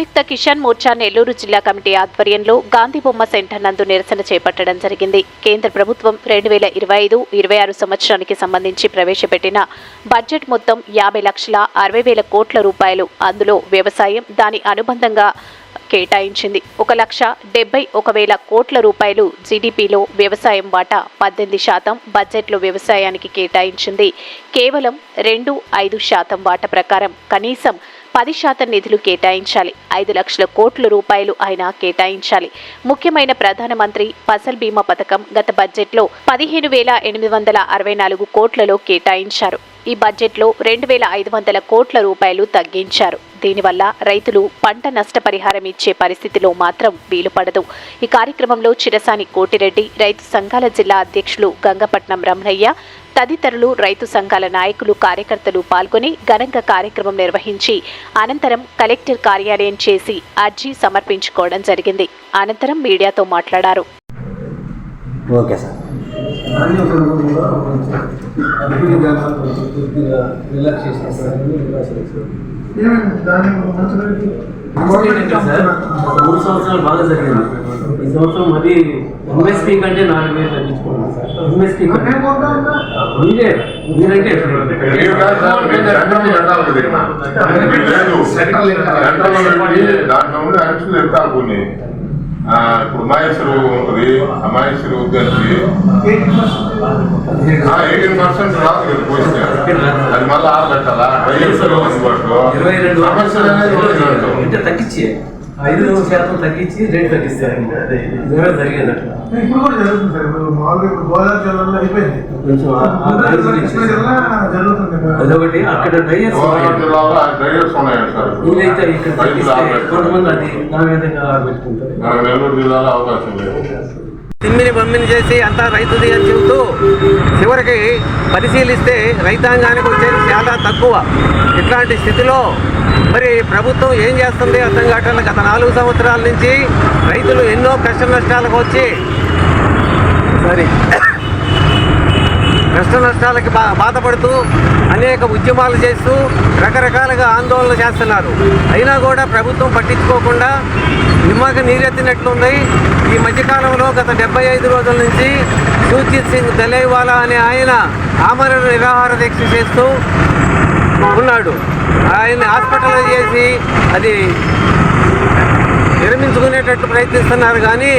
సంయుక్త కిసాన్ మోర్చా నెల్లూరు జిల్లా కమిటీ ఆధ్వర్యంలో గాంధీ బొమ్మ సెంటర్ నందు నిరసన చేపట్టడం జరిగింది. కేంద్ర ప్రభుత్వం రెండు వేల ఇరవై ఐదు ఇరవై ఆరు సంవత్సరానికి సంబంధించి ప్రవేశపెట్టిన బడ్జెట్ మొత్తం యాభై లక్షల అరవై వేల కోట్ల రూపాయలు. అందులో వ్యవసాయం దాని అనుబంధంగా కేటాయించింది. ఒక లక్ష డెబ్బై ఒక వేల కోట్ల రూపాయలు జీడిపిలో వ్యవసాయం వాటా పద్దెనిమిది శాతం బడ్జెట్లో వ్యవసాయానికి కేటాయించింది. కేవలం రెండు ఐదు శాతం వాటా ప్రకారం కనీసం పది శాతం నిధులు కేటాయించాలి. ఐదు లక్షల కోట్ల రూపాయలు ఆయన కేటాయించాలి. ముఖ్యమైన ప్రధానమంత్రి ఫసల్ బీమా పథకం గత బడ్జెట్లో పదిహేను వేల ఎనిమిది వందల అరవై నాలుగు కోట్లలో కేటాయించారు. ఈ బడ్జెట్లో రెండు వేల ఐదు వందల కోట్ల రూపాయలు తగ్గించారు. దీనివల్ల రైతులు పంట నష్టపరిహారం ఇచ్చే పరిస్థితిలో మాత్రం వీలుపడదు. ఈ కార్యక్రమంలో చిరసాని కోటిరెడ్డి రైతు సంఘాల జిల్లా అధ్యక్షులు గంగపట్నం రమణయ్య తదితరులు రైతు సంఘాల నాయకులు కార్యకర్తలు పాల్గొని ఘనంగా కార్యక్రమం నిర్వహించి అనంతరం కలెక్టర్ కార్యాలయం చేసి అర్జీ సమర్పించుకోవడం జరిగింది. అనంతరం మీడియాతో మాట్లాడారు. Okay sir. మూడు సంవత్సరాలు బాగా జరిగింది. ఈ సంవత్సరం మరి ఎంఎస్పీ కంటే నాలుగు వేలు తగ్గించుకున్నాం సార్. ఎంఎస్పీ ఉండే మీరంటే దాంట్లో ఉండే అంచులు ఎంత కొన్ని. ఆ, ఇప్పుడు మహేశ్వరు ఉంటుంది ఆ మహేశ్వరి ఉద్యానికి ఎయిటీన్ పర్సెంట్ రాదు అది మళ్ళీ ఆరు ఇరవై రెండు. సమస్యలు అనేది తగ్గించి. ఐదు శాతం తగ్గించి రేట్ తగ్గిస్తారు. అట్లా. ఇప్పుడు కూడా జరుగుతుంది సార్. ఇప్పుడు మామూలుగా ఇప్పుడు గోదావరి జిల్లాలో అయిపోయింది. అదొకటి అక్కడ డ్రైవర్స్ వీలైతే ఇక్కడ తగ్గిస్తే. కొంతమంది అది విధంగా నెల్లూరు జిల్లాలో అవకాశం లేదు. తిమ్మిని బమ్మిని చేసి అంతా రైతుది అని చెబుతూ చివరికి పరిశీలిస్తే రైతాంగానికి వచ్చేది చాలా తక్కువ. ఇట్లాంటి స్థితిలో మరి ప్రభుత్వం ఏం చేస్తుంది? అర్థం కావట్లేదు. గత నాలుగు సంవత్సరాల నుంచి రైతులు ఎన్నో కష్ట నష్టాలకు వచ్చి మరి కష్ట నష్టాలకి బా బాధపడుతూ అనేక ఉద్యమాలు చేస్తూ రకరకాలుగా ఆందోళన చేస్తున్నారు. అయినా కూడా ప్రభుత్వం పట్టించుకోకుండా నిమ్మకి నీరెత్తినట్లుంది. ఈ మధ్యకాలంలో గత డెబ్బై ఐదు రోజుల నుంచి సూచిత్ సింగ్ దలేవాలా అనే ఆయన ఆమరణ నిరాహార దీక్ష చేస్తూ ఉన్నాడు. ఆయన హాస్పిటల్ చేసి అది విరమించుకునేటట్టు ప్రయత్నిస్తున్నారు కానీ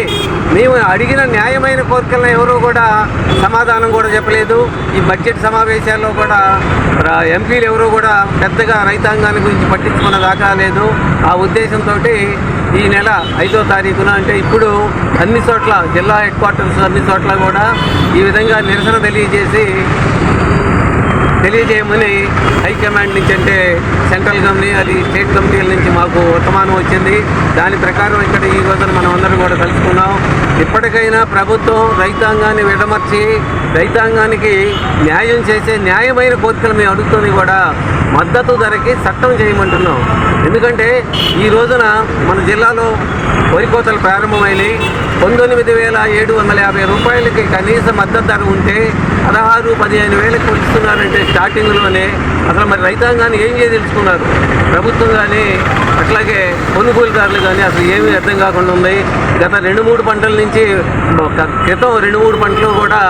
మేము అడిగిన న్యాయమైన కోరికలను ఎవరూ కూడా సమాధానం కూడా చెప్పలేదు. ఈ బడ్జెట్ సమావేశాల్లో కూడా ఎంపీలు ఎవరూ కూడా పెద్దగా రైతాంగాన్ని గురించి పట్టించుకున్న దాకా లేదు. ఆ ఉద్దేశంతో ఈ నెల ఐదో తారీఖున అంటే ఇప్పుడు అన్ని చోట్ల జిల్లా హెడ్ క్వార్టర్స్ అన్ని చోట్ల కూడా ఈ విధంగా నిరసన తెలియజేసి తెలియజేయమని హైకమాండ్ నుంచి అంటే సెంట్రల్ కమిటీ అది స్టేట్ కమిటీల నుంచి మాకు వర్తమానం వచ్చింది. దాని ప్రకారం ఇక్కడ ఈ రోజున మనం అందరం కూడా కలుసుకున్నాం. ఇప్పటికైనా ప్రభుత్వం రైతాంగాన్ని విడమర్చి రైతాంగానికి న్యాయం చేసే న్యాయమైన కోరికలు మేము అడుగుతుంది కూడా మద్దతు ధరకి చట్టం చేయమంటున్నాం. ఎందుకంటే ఈ రోజున మన జిల్లాలో వరి కోతలు ప్రారంభమైనాయి. పంతొమ్మిది వేల ఏడు వందల యాభై రూపాయలకి కనీస మద్దతు ధర ఉంటే పదహారు పదిహేను వేలకు ఇస్తున్నారంటే స్టార్టింగ్లోనే అసలు మరి రైతాంగాన్ని ఏం చేయదలుచుకున్నారు ప్రభుత్వం కానీ అట్లాగే కొనుగోలుదారులు కానీ అసలు ఏమీ అర్థం కాకుండా ఉంది. గత రెండు మూడు పంటల నుంచి క్రితం రెండు మూడు పంటలు కూడా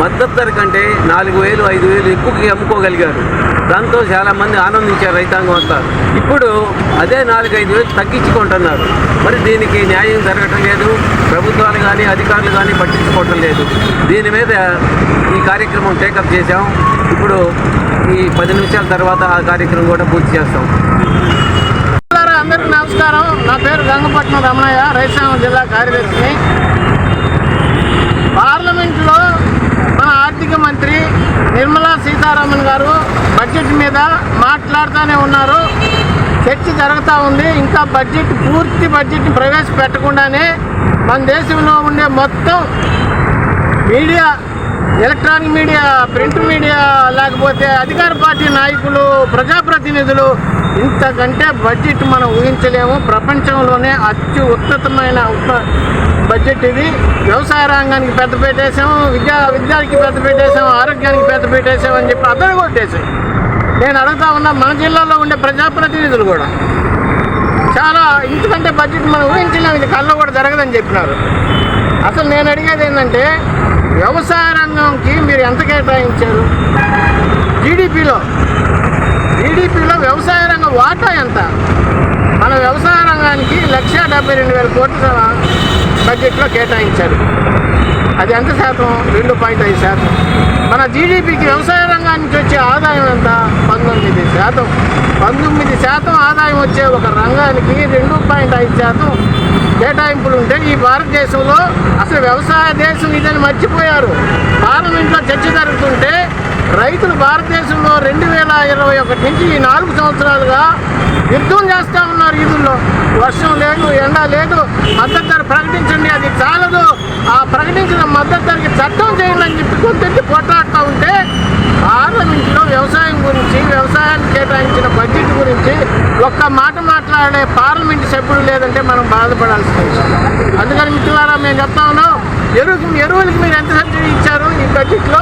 మద్దతు ధర కంటే నాలుగు వేలు ఐదు వేలు ఎక్కువకి అమ్ముకోగలిగారు. దాంతో చాలామంది ఆనందించారు రైతాంగం అంతా. ఇప్పుడు అదే నాలుగైదు వేలు తగ్గించుకుంటున్నారు. మరి దీనికి న్యాయం జరగటం లేదు ప్రభుత్వాలు కానీ అధికారులు కానీ పట్టించుకోవటం లేదు. దీని మీద ఈ కార్యక్రమం టేకప్ చేశాం. ఇప్పుడు ఈ పది నిమిషాల తర్వాత ఆ కార్యక్రమం కూడా పూర్తి చేస్తాం. అందరికీ నమస్కారం. నా పేరు గంగపట్నం రమణయ్య రైతాంగం జిల్లా కార్యదర్శిని. పార్లమెంట్లో ఆర్థిక మంత్రి నిర్మలా సీతారామన్ గారు బడ్జెట్ మీద మాట్లాడుతూనే ఉన్నారు. చర్చ జరుగుతూ ఉంది. ఇంకా బడ్జెట్ పూర్తి బడ్జెట్ ప్రవేశపెట్టకుండానే మన దేశంలో ఉండే మొత్తం media electronic media print media లేకపోతే అధికార పార్టీ నాయకులు ప్రజాప్రతినిధులు ఇంతకంటే బడ్జెట్ మనం ఊహించలేము. ప్రపంచంలోనే అత్యు ఉత్తతమైన బడ్జెట్ ఇది. వ్యవసాయ రంగానికి పెద్ద పెట్టేసాము విద్యా విద్యానికి పెద్ద పెట్టేసాము ఆరోగ్యానికి పెద్ద పెట్టేసాము అని చెప్పి అద్దరు కొట్టేసాయి నేను అడుగుతా ఉన్నా మన జిల్లాలో ఉండే ప్రజాప్రతినిధులు కూడా చాలా ఇంతకంటే బడ్జెట్ మనం ఊహించలేము ఇది కళ్ళు కూడా జరగదని చెప్పినారు. అసలు నేను అడిగేది ఏంటంటే వ్యవసాయ రంగంకి మీరు ఎంత కేటాయించారు? జీడిపిలో జీడిపిలో వ్యవసాయ రంగం వాటా ఎంత? మన వ్యవసాయ రంగానికి లక్ష డెబ్బై రెండు వేల కోట్ల బడ్జెట్లో కేటాయించారు. అది ఎంత శాతం? రెండు పాయింట్ ఐదు శాతం. మన జీడిపికి వ్యవసాయ రంగానికి వచ్చే ఆదాయం ఎంత? పంతొమ్మిది శాతం. పంతొమ్మిది శాతం ఆదాయం వచ్చే ఒక రంగానికి రెండు పాయింట్ ఐదు శాతం కేటాయింపులు ఉంటే ఈ భారతదేశంలో అసలు వ్యవసాయ దేశం ఇదని మర్చిపోయారు. పార్లమెంట్లో చర్చ జరుగుతుంటే రైతులు భారతదేశంలో రెండు వేల ఇరవై ఒకటి నుంచి ఈ నాలుగు సంవత్సరాలుగా యుద్ధం చేస్తూ ఉన్నారు ఈదుల్లో వర్షం లేదు ఎండ లేదు మద్దతు ధర ప్రకటించండి అది చాలదు. ఆ ప్రకటించిన మద్దతు ధరకి చట్టం చేయండి అని చెప్పి కొంతెత్తి పోట్లాడుతూ ఉంటే పార్లమెంట్లో వ్యవసాయం గురించి వ్యవసాయానికి కేటాయించిన బడ్జెట్ గురించి ఒక్క మాట మాట్లాడే పార్లమెంట్ సభ్యుడు లేదంటే మనం బాధపడాల్సిన విషయం అందుకని మిత్రులారా మేము చెప్తా ఉన్నాం ఎరువుకి ఎరువులకి మీరు ఎంత సబ్సిడీ ఇచ్చారు ఈ బడ్జెట్లో?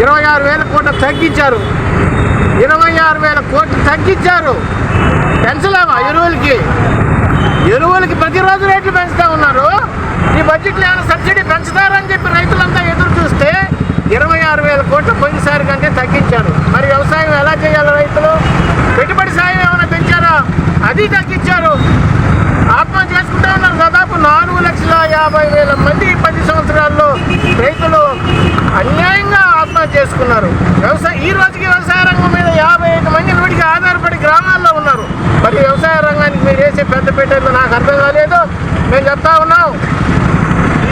ఇరవై ఆరు వేల కోట్లు తగ్గించారు. ఇరవై ఆరు వేల కోట్లు తగ్గించారు. పెంచలేమా ఎరువులకి? ఎరువులకి ప్రతిరోజు రేట్లు పెంచుతూ ఉన్నారు. ఈ బడ్జెట్లో ఏమైనా సబ్సిడీ పెంచుతారని చెప్పి రైతులంతా ఎదురు చూస్తే ఇరవై ఆరు వేల కోట్లు పోయినసారి కంటే తగ్గించారు. మరి వ్యవసాయం ఎలా చేయాలి రైతులు? పెట్టుబడి సాయం ఏమైనా పెంచారా? అది తగ్గించారు. ఆత్మహత్య చేసుకుంటా ఉన్నారు. దాదాపు నాలుగు లక్షల యాభై వేల మంది పది సంవత్సరాల్లో రైతులు. అన్యాయంగా చేసుకున్నారు. వ్యవసాయ ఈ రోజుకి వ్యవసాయ రంగం మీద యాభై ఐదు మంది నూటికి ఆధారపడి గ్రామాల్లో ఉన్నారు. మరి వ్యవసాయ రంగానికి మీరు వేసే పెద్ద పెట్టేది నాకు అర్థం కాలేదు. మేము చెప్తా ఉన్నాం.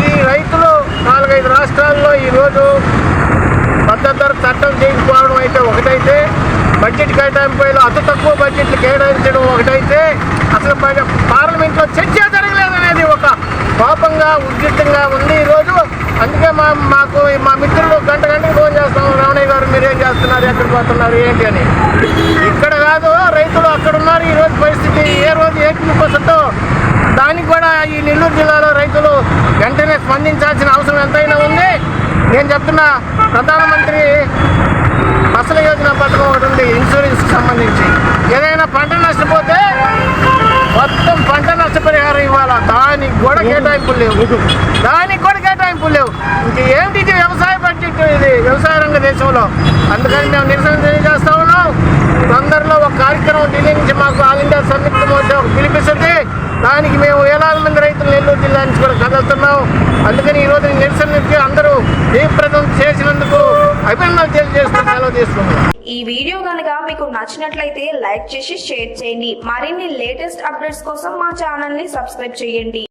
ఈ రైతులు నాలుగైదు రాష్ట్రాల్లో ఈరోజు మద్దతు చట్టం చేయకపోవడం అయితే ఒకటైతే బడ్జెట్ కేటాయింపులో అతి తక్కువ బడ్జెట్లు కేటాయించడం ఒకటైతే అసలు పార్లమెంట్లో చర్చ జరగలేదనేది ఒక కోపంగా ఉద్రిక్తంగా ఉంది ఈరోజు అందుకే మా మాకు మా మిత్రులు గంట గంటకి ఫోన్ చేస్తాం రమణయ్య గారు మీరేం చేస్తున్నారు ఎక్కడికి పోతున్నారు ఏంటి అని. ఇక్కడ కాదు రైతులు అక్కడ ఉన్నారు ఈరోజు పరిస్థితి ఏ రోజు ఏ వస్తుందో దానికి కూడా ఈ నెల్లూరు జిల్లాలో రైతులు వెంటనే స్పందించాల్సిన అవసరం ఎంతైనా ఉంది. నేను చెప్తున్నా ప్రధానమంత్రి ఫసల యోజన పథకం ఒకటి ఉంది ఇన్సూరెన్స్కి సంబంధించి. ఏదైనా పంట నష్టపోతే మొత్తం పంట నష్టపరిహారం ఇవ్వాలా? దానికి కూడా కేటాయింపులు లేవు దానికి కూడా కేటాయింపులు లేవు ఇంక ఏంటి ఇది వ్యవసాయ బడ్జెట్ ఇది వ్యవసాయ రంగ దేశంలో అందుకని మేము నిరసన తెలియజేస్తా ఉన్నాం తొందరలో ఒక కార్యక్రమం ఢిల్లీ నుంచి మాకు ఆల్ ఇండియా సంయుక్త మోర్చా ఒక పిలిపిస్తుంది దానికి మేము వేలాది మంది రైతులు నెల్లూరు జిల్లా నుంచి కూడా కదులుతున్నాం అందుకని ఈ రోజు ఈ నిరసనకి అందరూ చేసినందుకు అభినందనలు తెలియజేస్తూ సెలవు తీసుకున్నాం ఈ వీడియో కనుక మీకు నచ్చినట్లయితే లైక్ చేసి షేర్ చేయండి. మరిన్ని లేటెస్ట్ అప్డేట్స్ కోసం మా ఛానల్ని సబ్స్క్రైబ్ చేయండి.